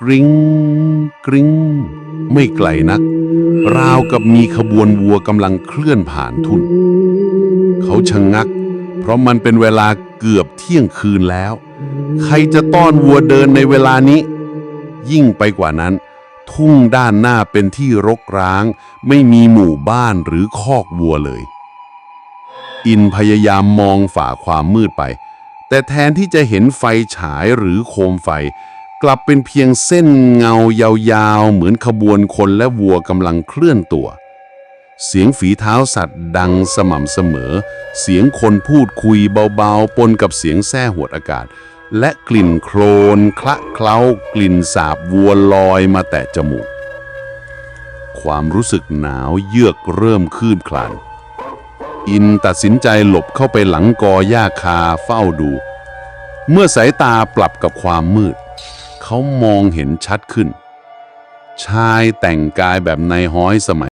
กริ้งกริ้งไม่ไกลนัก ราวกับมีขบวนวัวกำลังเคลื่อนผ่านทุ่น เขาชะงงัก เพราะมันเป็นเวลาเกือบเที่ยงคืนแล้ว ใครจะต้อนวัวเดินในเวลานี้ ยิ่งไปกว่านั้น ทุ่งด้านหน้าเป็นที่รกร้าง ไม่มีหมู่บ้านหรือคอกวัวเลย อินพยายามมองฝ่าความมืดไป แต่แทนที่จะเห็นไฟฉายหรือโคมไฟ กลับเป็นเพียงเส้นเงายาวๆ เหมือนขบวนคนและวัวกำลังเคลื่อนตัว เสียงฝีเท้าสัตว์ดังสม่ำเสมอ เสียงคนพูดคุยเบาๆ ปนกับเสียงแส้หวดอากาศ และกลิ่นโครนคละเคล้ากลิ่นสาบวัวลอยมาแตะจมูก ความรู้สึกหนาวเยือกเริ่มคลื่นคลาน อินตัดสินใจหลบเข้าไปหลังกอหญ้าคาเฝ้าดู เมื่อสายตาปรับกับความมืด เขามองเห็นชัดขึ้น ชายแต่งกายแบบนายห้อยสมัย